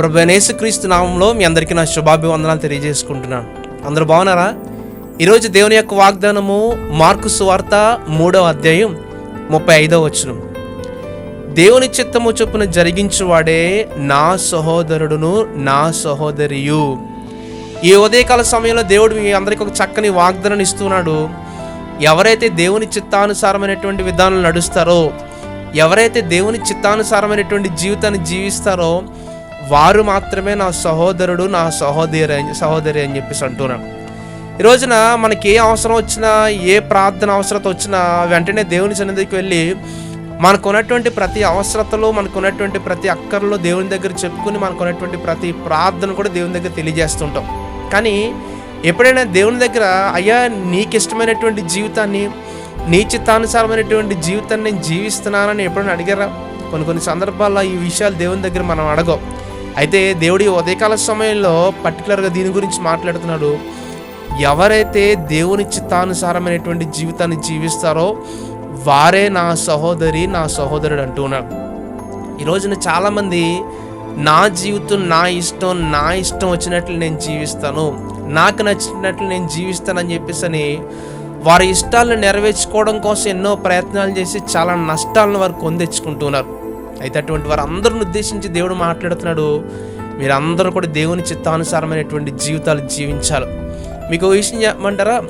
ప్రభు యేసుక్రీస్తు నామంలో మీ అందరికీ నా శుభాభివందనాలు తెలియజేసుకుంటున్నాను. అందరూ బాగున్నారా? ఈరోజు దేవుని యొక్క వాగ్దానము మార్కు సువార్త మూడవ అధ్యాయం ముప్పై ఐదవ వచనం. దేవుని చిత్తము చొప్పున జరిగించువాడే నా సహోదరుడును నా సహోదరియు. ఈ ఉదయకాల సమయంలో దేవుడు మీ అందరికీ ఒక చక్కని వాగ్దానం ఇస్తున్నాడు. ఎవరైతే దేవుని చిత్తానుసారమైనటువంటి విధానాలు నడుస్తారో ఎవరైతే దేవుని చిత్తానుసారమైనటువంటి జీవితాన్ని జీవిస్తారో వారు మాత్రమే నా సహోదరుడు నా సహోదరి సహోదరి అని చెప్పేసి అంటున్నాను ఈ రోజున మనకి ఏ అవసరం వచ్చినా ఏ ప్రార్థన అవసరత వచ్చినా వెంటనే దేవుని సన్నిధికి వెళ్ళి మనకు ఉన్నటువంటి ప్రతి అవసరతలో మనకు ఉన్నటువంటి ప్రతి అక్కర్లో దేవుని దగ్గర చెప్పుకుని మనకున్నటువంటి ప్రతి ప్రార్థన కూడా దేవుని దగ్గర తెలియజేస్తుంటాం. కానీ ఎప్పుడైనా దేవుని దగ్గర అయ్యా నీకు ఇష్టమైనటువంటి జీవితాన్ని నీ చిత్తానుసారమైనటువంటి జీవితాన్ని నేను జీవిస్తున్నానని ఎప్పుడైనా అడిగారా? కొన్ని కొన్ని సందర్భాల్లో ఈ విషయాలు దేవుని దగ్గర మనం అడగం. అయితే దేవుడి ఉదయకాల సమయంలో పర్టికులర్గా దీని గురించి మాట్లాడుతున్నాడు. ఎవరైతే దేవుని చిత్తానుసారమైనటువంటి జీవితాన్ని జీవిస్తారో వారే నా సహోదరి నా సహోదరుడు అంటున్నాడు ఈ రోజున చాలామంది నా జీవితం నా ఇష్టం నా ఇష్టం వచ్చినట్లు నేను జీవిస్తాను నాకు నచ్చినట్లు నేను జీవిస్తానని చెప్పేసి అని వారి ఇష్టాలను నెరవేర్చుకోవడం కోసం ఎన్నో ప్రయత్నాలు చేసి చాలా నష్టాలను వారు కొందెచ్చుకుంటున్నారు అయితే అటువంటి వారందరిని ఉద్దేశించి దేవుడు మాట్లాడుతున్నాడు. మీరందరూ కూడా దేవుని చిత్తానుసారమైనటువంటి జీవితాలు జీవించాలి. మీకు విషయం చెప్పమంటారా?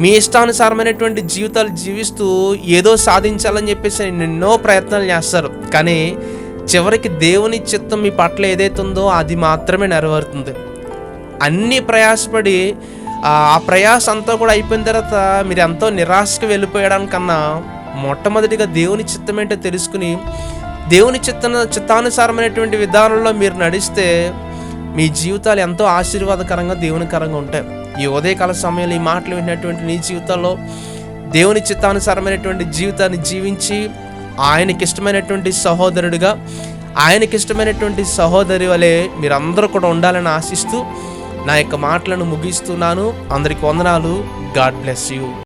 మీ ఇష్టానుసారమైనటువంటి జీవితాలు జీవిస్తూ ఏదో సాధించాలని చెప్పేసి ఎన్నో ప్రయత్నాలు చేస్తారు. కానీ చివరికి దేవుని చిత్తం మీ పట్ల ఏదైతే ఉందో అది మాత్రమే నెరవేరుతుంది. అన్ని ప్రయాసపడి ఆ ఆ ప్రయాస అంతా కూడా అయిపోయిన తర్వాత మీరు ఎంతో నిరాశకు వెళ్ళిపోయడానికన్నా మొట్టమొదటిగా దేవుని చిత్తం ఏంటో తెలుసుకుని దేవుని చిత్త చిత్తానుసారమైనటువంటి విధానంలో మీరు నడిస్తే మీ జీవితాలు ఎంతో ఆశీర్వాదకరంగా దేవునికరంగా ఉంటాయి. ఈ ఉదయకాల సమయంలో ఈ మాటలు విన్నటువంటి నీ జీవితంలో దేవుని చిత్తానుసారమైనటువంటి జీవితాన్ని జీవించి ఆయనకి ఇష్టమైనటువంటి సహోదరుడిగా ఆయనకి ఇష్టమైనటువంటి సహోదరి వలె మీరందరూ కూడా ఉండాలని ఆశిస్తూ నా యొక్క మాటలను ముగిస్తున్నాను. అందరికి వందనాలు. God bless you.